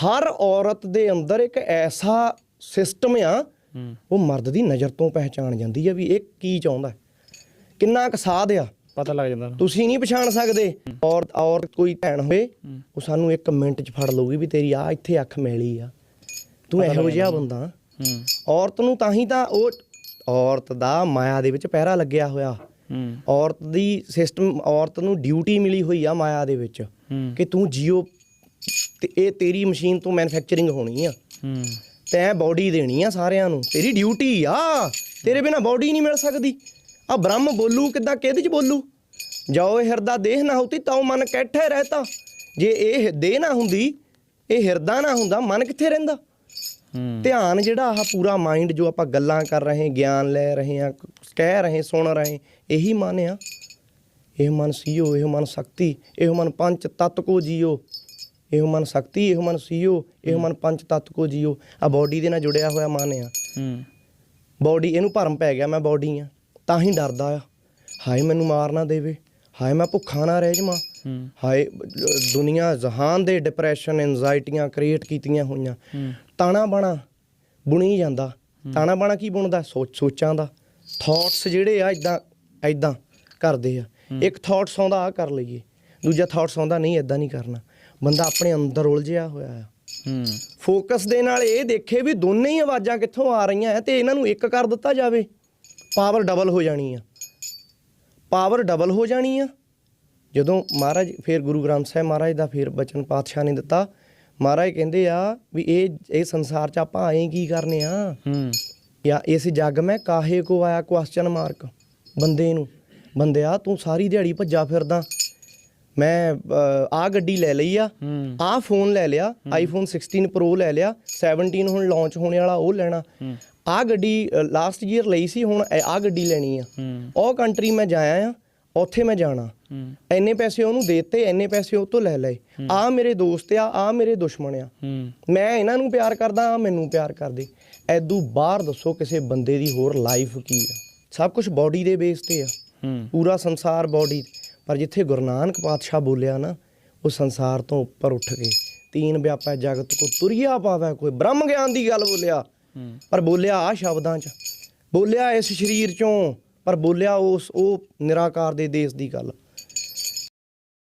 ਹਰ ਔਰਤ ਦੇ ਅੰਦਰ ਇੱਕ ਐਸਾ ਸਿਸਟਮ ਆ ਉਹ ਮਰਦ ਦੀ ਨਜ਼ਰ ਤੋਂ ਪਹਿਚਾਣ ਜਾਂਦੀ ਆ ਵੀ ਇਹ ਕੀ ਚਾਹੁੰਦਾ। ਕਿੰਨਾ ਕੁ ਸਾਧ ਆ। ਪਤਾ ਲੱਗ ਜਾਂਦਾ ਤੁਸੀਂ ਨਹੀਂ ਪਛਾਣ ਸਕਦੇ। ਔਰ ਔਰ ਕੋਈ ਭੈਣ ਹੋਵੇ ਉਹ ਸਾਨੂੰ ਇੱਕ ਮਿੰਟ 'ਚ ਫੜ ਲਊਗੀ ਵੀ ਤੇਰੀ ਆ ਇੱਥੇ ਅੱਖ ਮੈਲੀ ਆ। ਤੂੰ ਇਹੋ ਜਿਹਾ ਬੰਦਾ। ਔਰਤ ਨੂੰ ਤਾਂ ਹੀ ਤਾਂ ਉਹ ਔਰਤ ਦਾ ਮਾਇਆ ਦੇ ਵਿੱਚ ਪਹਿਰਾ ਲੱਗਿਆ ਹੋਇਆ। ਔਰਤ ਦੀ ਸਿਸਟਮ ਔਰਤ ਨੂੰ ਡਿਊਟੀ ਮਿਲੀ ਹੋਈ ਆ ਮਾਇਆ ਦੇ ਵਿੱਚ ਕਿ ਤੂੰ ਜੀਓ ਤੇ ਇਹ ਤੇਰੀ ਮਸ਼ੀਨ ਤੋਂ ਮੈਨੂਫੈਕਚਰਿੰਗ ਹੋਣੀ ਆ। ਹੂੰ। ਤੈਂ ਬਾਡੀ ਦੇਣੀ ਆ ਸਾਰਿਆਂ ਨੂੰ। ਤੇਰੀ ਡਿਊਟੀ ਆ। ਤੇਰੇ ਬਿਨਾ ਬਾਡੀ ਨਹੀਂ ਮਿਲ ਸਕਦੀ। ਆ ਬ੍ਰਹਮ ਬੋਲੂ ਕਿੱਦਾਂ ਕਿਹਦੇ ਚ ਬੋਲੂ? ਜਾਓ ਹਿਰਦਾ ਦੇਹ ਨਾ ਹੋਤੀ ਤਾਂ ਮਨ ਕੈਠੇ ਰਹਤਾ। ਜੇ ਇਹ ਦੇਹ ਨਾ ਹੁੰਦੀ ਇਹ ਹਿਰਦਾ ਨਾ ਹੁੰਦਾ ਮਨ ਕਿੱਥੇ ਰਹਿੰਦਾ? ਹੂੰ। ਧਿਆਨ ਜਿਹੜਾ ਆਹ ਪੂਰਾ ਮਾਈਂਡ ਜੋ ਆਪਾਂ ਗੱਲਾਂ ਕਰ ਰਹੇ ਗਿਆਨ ਲੈ ਰਹੇ ਆ ਕਹਿ ਰਹੇ ਸੁਣ ਰਹੇ ਇਹੀ ਮਨ ਆ। ਇਹ ਮਨ ਸੀਓ ਇਹ ਮਨ ਸ਼ਕਤੀ ਇਹ ਮਨ ਪੰਜ ਤਤ ਕੋ ਜੀਓ। ਇਹ ਮਨ ਸ਼ਕਤੀ ਇਹ ਮਨ ਸੀਓ ਇਹ ਮਨ ਪੰਜ ਤਤ ਕੋ ਜੀਓ। ਆ ਬਾਡੀ ਦੇ ਨਾਲ ਜੁੜਿਆ ਹੋਇਆ ਮਨ ਆ। ਹੂੰ। ਬਾਡੀ ਇਹਨੂੰ ਭਰਮ ਪੈ ਗਿਆ ਮੈਂ ਬਾਡੀ ਆ। ਤਾਂ ਹੀ ਡਰਦਾ ਆ। ਹਾਏ ਮੈਨੂੰ ਮਾਰ ਨਾ ਦੇਵੇ। ਹਾਏ ਮੈਂ ਭੁੱਖਾ ਨਾ ਰਹਿ ਜਾਵਾਂ। ਹੂੰ। ਹਾਏ ਦੁਨੀਆ ਜਹਾਨ ਦੇ ਡਿਪਰੈਸ਼ਨ ਐਂਜ਼ਾਈਟੀਆਂ ਕ੍ਰੀਏਟ ਕੀਤੀਆਂ ਹੋਈਆਂ। ਤਾਣਾ ਬਾਣਾ ਬੁਣੀ ਜਾਂਦਾ। ਤਾਣਾ ਬਾਣਾ ਕੀ ਬੁਣਦਾ? ਸੋਚ ਸੋਚਾਂ ਦਾ। ਥਾਟਸ ਜਿਹੜੇ ਆ ਇਦਾਂ ਇਦਾਂ ਕਰਦੇ ਆ। ਇੱਕ ਥਾਟਸ ਆਉਂਦਾ ਆ ਕਰ ਲਈਏ। ਦੂਜਾ ਥਾਟਸ ਆਉਂਦਾ ਨਹੀਂ ਇਦਾਂ ਨਹੀਂ ਕਰਨਾ। ਬੰਦਾ ਆਪਣੇ ਅੰਦਰ ਉਲਝਿਆ ਹੋਇਆ ਆ ਹੂੰ। ਫੋਕਸ ਦੇ ਨਾਲ ਇਹ ਦੇਖੇ ਵੀ ਦੋਨੇ ਹੀ ਆਵਾਜ਼ਾਂ ਕਿੱਥੋਂ ਆ ਰਹੀਆਂ ਐ ਤੇ ਇਹਨਾਂ ਨੂੰ ਇੱਕ ਕਰ ਦਿੱਤਾ ਜਾਵੇ। ਪਾਵਰ ਡਬਲ ਹੋ ਜਾਣੀ ਆ। ਪਾਵਰ ਡਬਲ ਹੋ ਜਾਣੀ ਆ। ਜਦੋਂ ਮਹਾਰਾਜ ਫਿਰ ਗੁਰੂ ਗ੍ਰੰਥ ਸਾਹਿਬ ਮਹਾਰਾਜ ਦਾ ਫਿਰ ਬਚਨ ਪਾਤਸ਼ਾਹ ਨੇ ਦਿੱਤਾ। ਮਹਾਰਾਜ ਕਹਿੰਦੇ ਆ ਵੀ ਇਹ ਇਹ ਸੰਸਾਰ 'ਚ ਆਪਾਂ ਆਏ ਕੀ ਕਰਨੇ ਆ? ਹੂੰ। ਜਾਂ ਇਸ ਜੱਗ ਮੈਂ ਕਾਹੇ ਕੋ ਆਇਆ? ਕੁਐਸਚਨ ਮਾਰਕ ਬੰਦੇ ਨੂੰ ਬੰਦਿਆ ਤੂੰ ਸਾਰੀ ਦਿਹਾੜੀ ਭੱਜਾ ਫਿਰਦਾ। ਮੈਂ ਆ ਗੱਡੀ ਲੈ ਲਈ ਆ। ਆ ਫੋਨ ਲੈ ਲਿਆ। ਆਈਫੋਨ 16 ਪ੍ਰੋ ਲੈ ਲਿਆ। 17 ਹੁਣ ਲਾਂਚ ਹੋਣੇ ਵਾਲਾ ਉਹ ਲੈਣਾ। ਆ ਗੱਡੀ ਲਾਸਟ ਈਅਰ ਲਈ ਸੀ ਹੁਣ ਆ ਗੱਡੀ ਲੈਣੀ ਆ। ਉਹ ਕੰਟਰੀ ਮੈਂ ਜਾਇਆ ਆ ਉੱਥੇ ਮੈਂ ਜਾਣਾ। ਐਨੇ ਪੈਸੇ ਉਹਨੂੰ ਦੇਤੇ ਐਨੇ ਪੈਸੇ ਉਹ ਤੋਂ ਲੈ ਲਏ। ਆ ਮੇਰੇ ਦੋਸਤ ਆ ਆ ਮੇਰੇ ਦੁਸ਼ਮਣ ਆ। ਮੈਂ ਇਹਨਾਂ ਨੂੰ ਪਿਆਰ ਕਰਦਾ ਆ ਮੈਨੂੰ ਪਿਆਰ ਕਰਦੇ। ਐਦੂ ਬਾਹਰ ਦੱਸੋ ਕਿਸੇ ਬੰਦੇ ਦੀ ਹੋਰ ਲਾਈਫ ਕੀ ਆ। ਸਭ ਕੁਝ ਬਾਡੀ ਦੇ ਬੇਸ ਤੇ ਆ। ਪੂਰਾ ਸੰਸਾਰ ਬਾਡੀ ਪਰ ਜਿੱਥੇ ਗੁਰੂ ਨਾਨਕ ਪਾਤਸ਼ਾਹ ਬੋਲਿਆ ਨਾ ਉਹ ਸੰਸਾਰ ਤੋਂ ਉੱਪਰ ਉੱਠ ਕੇ ਤੀਨ ਵਿਆਪੈ ਜਗਤ ਕੋ ਤੁਰਿਆ ਪਾਵੈ ਕੋਈ। ਬ੍ਰਹਮ ਗਿਆਨ ਦੀ ਗੱਲ ਬੋਲਿਆ। ਪਰ ਬੋਲਿਆ ਆ ਸ਼ਬਦਾਂ 'ਚ। ਬੋਲਿਆ ਇਸ ਸਰੀਰ 'ਚੋਂ ਪਰ ਬੋਲਿਆ ਉਸ ਉਹ ਨਿਰਾਕਾਰ ਦੇ ਦੇਸ਼ ਦੀ ਗੱਲ।